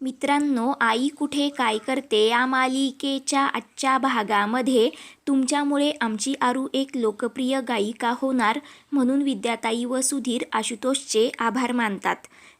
मित्रांनो आई कुठे काय करते या मालिकेच्या आजच्या भागामध्ये तुमच्यामुळे आमची आरू एक लोकप्रिय गायिका होणार म्हणून विद्याताई व सुधीर आशुतोषचे आभार मानतात.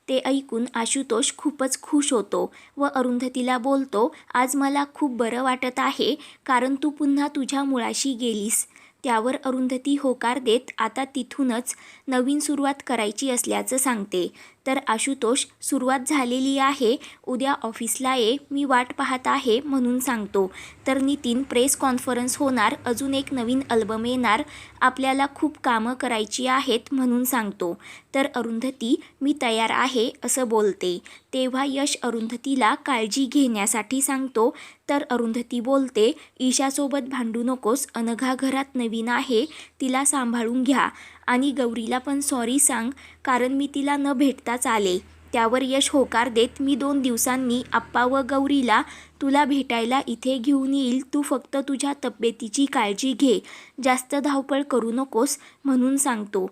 ते ऐकून आशुतोष खूपच खुश होतो व अरुंधतीला बोलतो आज मला खूप बरं वाटत आहे कारण तू पुन्हा तुझ्या मुळाशी गेलीस त्यावर अरुंधती होकार देत आता तिथूनच नवीन सुरुवात करायची असल्याचं सांगते. तर आशुतोष सुरुवात झालेली आहे. उद्या ऑफिसला ये मी वाट पाहत आहे म्हणून सांगतो. तर नितीन प्रेस कॉन्फरन्स होणार अजून एक नवीन अल्बम येणार आपल्याला खूप कामं करायची आहेत म्हणून सांगतो. तर अरुंधती मी तयार आहे असं बोलते. तेव्हा यश अरुंधतीला काळजी घेण्यासाठी सांगतो. तर अरुंधती बोलते ईशासोबत भांडू नकोस अनघा घरात नवीन आहे तिला सांभाळून घ्या. आणि गौरीला पण सॉरी सांग कारण मी तिला न भेटताच आले. त्यावर यश होकार देत मी दोन दिवसांनी आप्पा व गौरीला तुला भेटायला इथे घेऊन येईल तू फक्त तुझ्या तब्येतीची काळजी घे. जास्त धावपळ करू नकोस म्हणून सांगतो.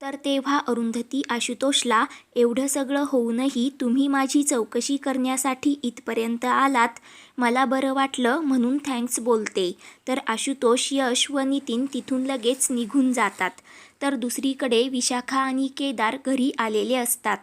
तर तेव्हा अरुंधती आशुतोषला एवढं सगळं होऊनही तुम्ही माझी चौकशी करण्यासाठी इथपर्यंत आलात मला बरं वाटलं म्हणून थँक्स बोलते. तर आशुतोष यश व नितीन तिथून लगेच निघून जातात. तर दुसरीकडे विशाखा आणि केदार घरी आलेले असतात.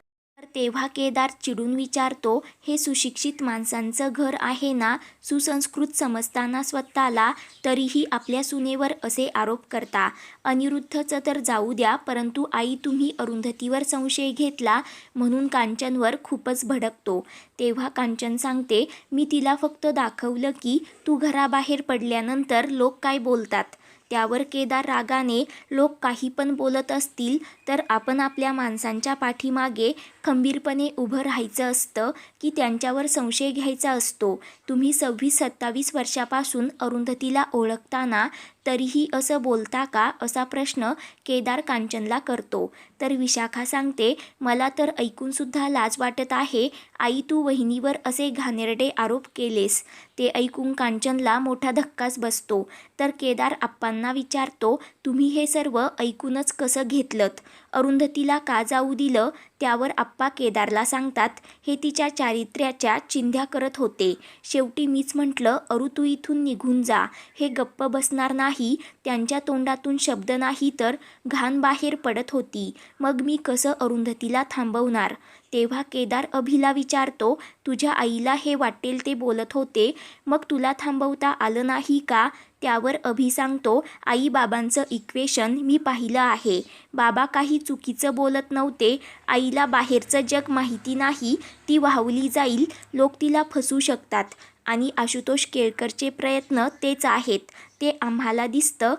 तेव्हा केदार चिडून विचारतो हे सुशिक्षित माणसांचं घर आहे ना? सुसंस्कृत समजताना स्वतःला तरीही आपल्या सुनेवर असे आरोप करता. अनिरुद्धचं तर जाऊ द्या परंतु आई तुम्ही अरुंधतीवर संशय घेतला म्हणून कांचनवर खूपच भडकतो. तेव्हा कांचन सांगते मी तिला फक्त दाखवलं की तू घराबाहेर पडल्यानंतर लोक काय बोलतात? त्यावर केदार रागाने लोक काही पण बोलत असतील तर आपण आपल्या माणसांच्या पाठीमागे खंबीरपणे उभं राहायचं असतं की त्यांच्यावर संशय घ्यायचा असतो. तुम्ही सव्वीस सत्तावीस वर्षापासून अरुंधतीला ओळखताना तरीही असं बोलता का असा प्रश्न केदार कांचनला करतो. तर विशाखा सांगते मला तर ऐकूनसुद्धा लाज वाटत आहे. आई तू वहिनीवर असे घाणेरडे आरोप केलेस. ते ऐकून कांचनला मोठा धक्काच बसतो. तर केदार आप्पांना विचारतो तुम्ही हे सर्व ऐकूनच कसं घेतलंत? अरुंधतीला का जाऊ दिलं? त्यावर आप्पा केदारला सांगतात हे तिच्या चारित्र्याच्या चिंध्या करत होते. शेवटी मीच म्हटलं अरु तू इथून निघून जा. हे गप्प बसणार नाही. त्यांच्या तोंडातून शब्द नाही तर घाण बाहेर पडत होती. मग मी कसं अरुंधतीला थांबवणार? तेव्हा केदार अभिला विचारतो तुझ्या आईला हे वाटेल ते बोलत होते मग तुला थांबवता आलं नाही का? त्यावर अभि सांगतो आई बाबांचं इक्वेशन मी पाहिलं आहे. बाबा काही चुकीचं बोलत नव्हते. आईला बाहेरचं जग माहिती नाही. ती वाहवली जाईल. लोक तिला फसू शकतात आणि आशुतोष केळकरचे प्रयत्न तेच आहेत. ते आम्हाला दिसतं.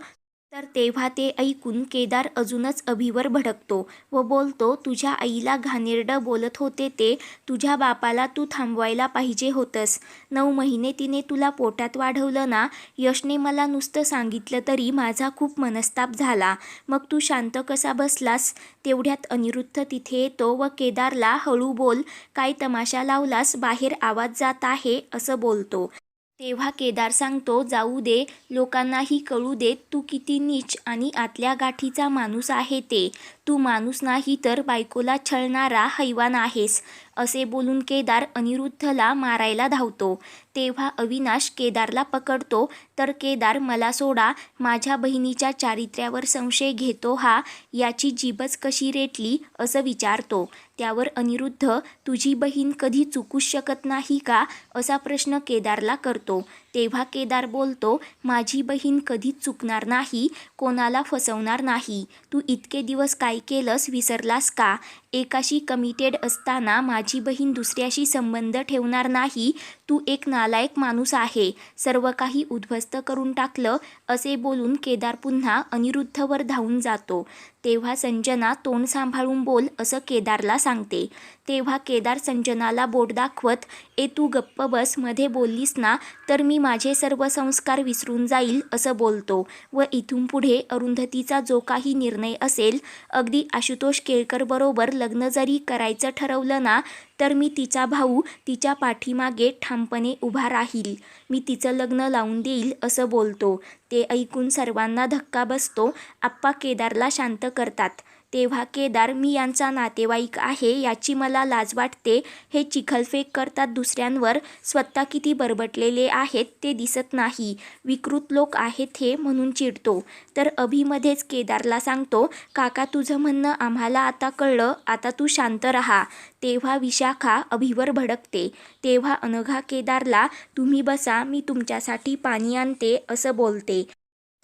तर तेव्हा ते ऐकून केदार अजूनच अभिवर भडकतो व बोलतो तुझ्या आईला घाणेरडं बोलत होते ते तुझ्या बापाला तू थांबवायला पाहिजे होतंस. नऊ महिने तिने तुला पोटात वाढवलं ना यशने मला नुसतं सांगितलं तरी माझा खूप मनस्ताप झाला. मग तू शांत कसा बसलास? तेवढ्यात अनिरुद्ध तिथे येतो व केदारला हळू बोल काय तमाशा लावलास? बाहेर आवाज जात आहे असं बोलतो. तेव्हा केदार सांगतो जाऊ दे लोकांनाही कळू दे तू किती नीच आणि आतल्या गाठीचा माणूस आहे ते. तू माणूस नाही तर बायकोला छळणारा हैवान आहेस. असे बोलून केदार अनिरुद्धला मारायला धावतो. तेव्हा अविनाश केदारला पकडतो तर केदार मला सोडा माझ्या बहिणीच्या चारित्र्यावर संशय घेतो हा याची जीबच कशी रेटली? असं विचारतो. त्यावर अनिरुद्ध तुझी बहीण कधी चुकूच शकत नाही का? असा प्रश्न केदारला करतो. तेव्हा केदार बोलतो माझी बहीण कधीच चुकणार नाही कोणाला फसवणार नाही. तू इतके दिवस काय केलंस विसरलास का? एकाशी कमिटेड असताना माझी बहीण दुसऱ्याशी संबंध ठेवणार नाही. तू एक नालायक माणूस आहे. सर्व काही उद्ध्वस्त करून टाकलं असे बोलून केदार पुन्हा अनिरुद्धवर धावून जातो. तेव्हा संजना तोंड सांभाळून बोल असं केदारला सांगते. तेव्हा केदार संजनाला बोट दाखवत ए तू गप्प बसमध्ये बोललीस ना तर मी माझे सर्व संस्कार विसरून जाईल असं बोलतो. व इथून पुढे अरुंधतीचा जो काही निर्णय असेल अगदी आशुतोष केळकर बरोबर लग्न जरी करायचं ठरवलं ना तर मी तिचा भाऊ तिच्या पाठीमागे ठामपणे उभा राहील. मी तिचं लग्न लावून देईल असं बोलतो. ते ऐकून सर्वांना धक्का बसतो. आप्पा केदारला शांत करतात. तेव्हा केदार मी यांचा नातेवाईक आहे याची मला लाज वाटते. हे चिखलफेक करतात दुसऱ्यांवर. स्वतः किती बरबटलेले आहेत ते दिसत नाही. विकृत लोक आहेत हे म्हणून चिडतो. तर अभिमध्येच केदारला सांगतो काका तुझं म्हणणं आम्हाला आता कळलं. आता तू शांत राहा. तेव्हा विशाखा अभिवर भडकते. तेव्हा अनघा केदारला तुम्ही बसा मी तुमच्यासाठी पाणी आणते असं बोलते.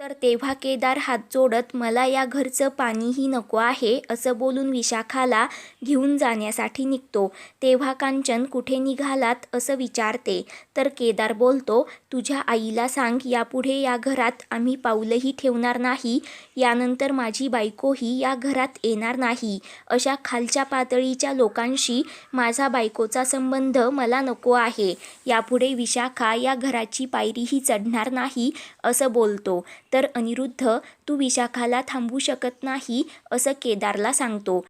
तर तेव्हा केदार हात जोडत मला या घरचं पाणीही नको आहे असं बोलून विशाखाला घेऊन जाण्यासाठी निघतो. तेव्हा कांचन कुठे निघालात असं विचारते. तर केदार बोलतो तुझ्या आईला सांग यापुढे या घरात आम्ही पाऊलही ठेवणार नाही यानंतर माझी बायकोही या घरात येणार नाही. अशा खालच्या पातळीच्या लोकांशी माझा बायकोचा संबंध मला नको आहे. यापुढे विशाखा या घराची पायरीही चढणार नाही असं बोलतो. तर अनिरुद्ध तू विशाखाला थांबवू शकत नाही असं केदारला सांगतो.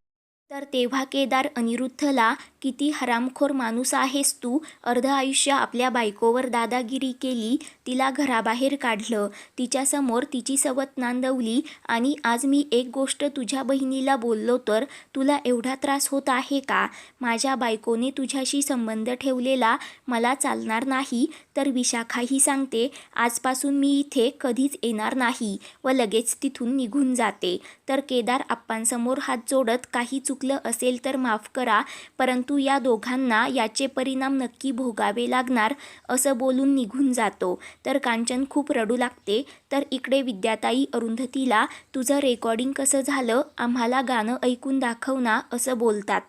तर तेव्हा केदार अनिरुद्धला किती हरामखोर माणूस आहेस तू. अर्ध आयुष्य आपल्या बायकोवर दादागिरी केली. तिला घराबाहेर काढलं. तिच्यासमोर तिची सवत नांदवली. आणि आज मी एक गोष्ट तुझ्या बहिणीला बोललो तर तुला एवढा त्रास होत आहे का? माझ्या बायकोने तुझ्याशी संबंध ठेवलेला मला चालणार नाही. तर विशाखाही सांगते आजपासून मी इथे कधीच येणार नाही व लगेच तिथून निघून जाते तर केदार आप्पांसमोर हात जोडत काही चुक चुकलं असेल तर माफ करा परंतु या दोघांना याचे परिणाम नक्की भोगावे लागणार असं बोलून निघून जातो. तर कांचन खूप रडू लागते. तर इकडे विद्याताई अरुंधतीला तुझं रेकॉर्डिंग कसं झालं? आम्हाला गाणं ऐकून दाखव ना असं बोलतात.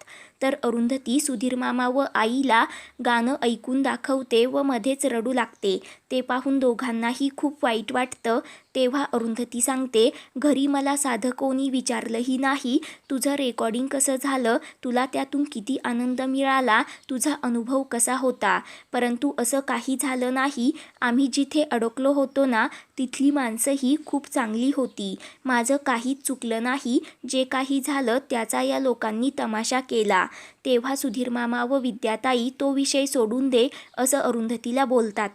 तर अरुंधती सुधीर मामा व आईला गाणं ऐकून दाखवते व मध्येच रडू लागते. ते पाहून दोघांनाही खूप वाईट वाटतं. तेव्हा अरुंधती सांगते घरी मला साधं कोणी विचारलंही नाही. तुझं रेकॉर्डिंग कसं झालं? तुला त्यातून किती आनंद मिळाला? तुझा अनुभव कसा होता? परंतु असं काही झालं नाही. आम्ही जिथे अडकलो होतो ना तिथली माणसंही खूप चांगली होती. माझं काहीच चुकलं नाही. जे काही झालं त्याचा या लोकांनी तमाशा केला. तेव्हा सुधीर मामा व विद्याताई तो विषय सोडून दे असं अरुंधतीला बोलतात.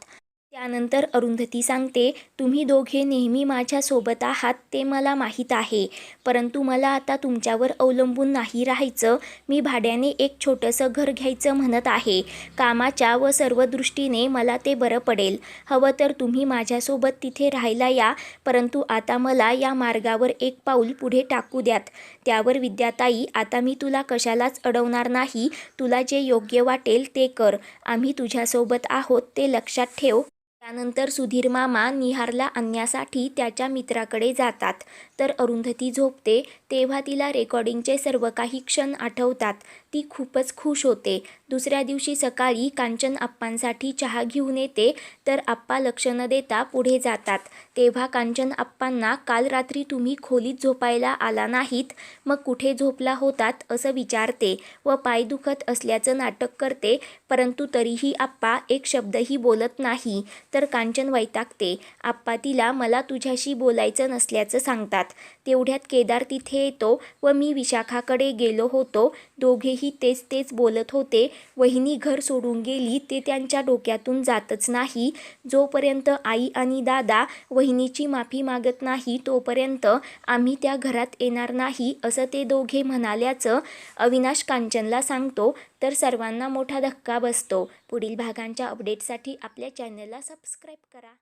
त्यानंतर अरुंधती सांगते तुम्ही दोघे नेहमी माझ्यासोबत आहात ते मला माहीत आहे. परंतु मला आता तुमच्यावर अवलंबून नाही राहायचं. मी भाड्याने एक छोटंसं घर घ्यायचं म्हणत आहे. कामाच्या व सर्व दृष्टीने मला ते बरं पडेल. हवं तर तुम्ही माझ्यासोबत तिथे राहायला या. परंतु आता मला या मार्गावर एक पाऊल पुढे टाकू द्यात. त्यावर विद्याताई आता मी तुला कशालाच अडवणार नाही. तुला जे योग्य वाटेल ते कर. आम्ही तुझ्यासोबत आहोत ते लक्षात ठेव. त्यानंतर सुधीर मामा निहारला आणण्यासाठी त्याच्या मित्राकडे जातात. तर अरुंधती झोपते तेव्हा तिला रेकॉर्डिंगचे सर्व काही क्षण आठवतात. ती खूपच खुश होते. दुसऱ्या दिवशी सकाळी कांचन आप्पांसाठी चहा घेऊन येते तर आप्पा लक्ष न देता पुढे जातात. तेव्हा कांचन आप्पांना काल रात्री तुम्ही खोलीत झोपायला आला नाहीत मग कुठे झोपला होतात? असं विचारते व पाय दुखत असल्याचं नाटक करते परंतु तरीही आप्पा एक शब्दही बोलत नाही. तर कांचन वैतागते. आप्पा तिला मला तुझ्याशी बोलायचं नसल्याचं सांगतात. तेवढ्यात केदार तिथे येतो व मी विशाखाकडे गेलो होतो. दोघेही तेच तेच बोलत होते. वहिनी घर सोडून गेली ते त्यांच्या डोक्यातून जातच नाही. जोपर्यंत आई आणि दादा वहिनीची माफी मागत नाही तोपर्यंत आम्ही त्या घरात येणार नाही असं ते दोघे म्हणाल्याचं अविनाश कांचनला सांगतो. तर सर्वांना मोठा धक्का बसतो. पुढील भागांच्या अपडेटसाठी आपल्या चॅनलला सबस्क्राईब करा.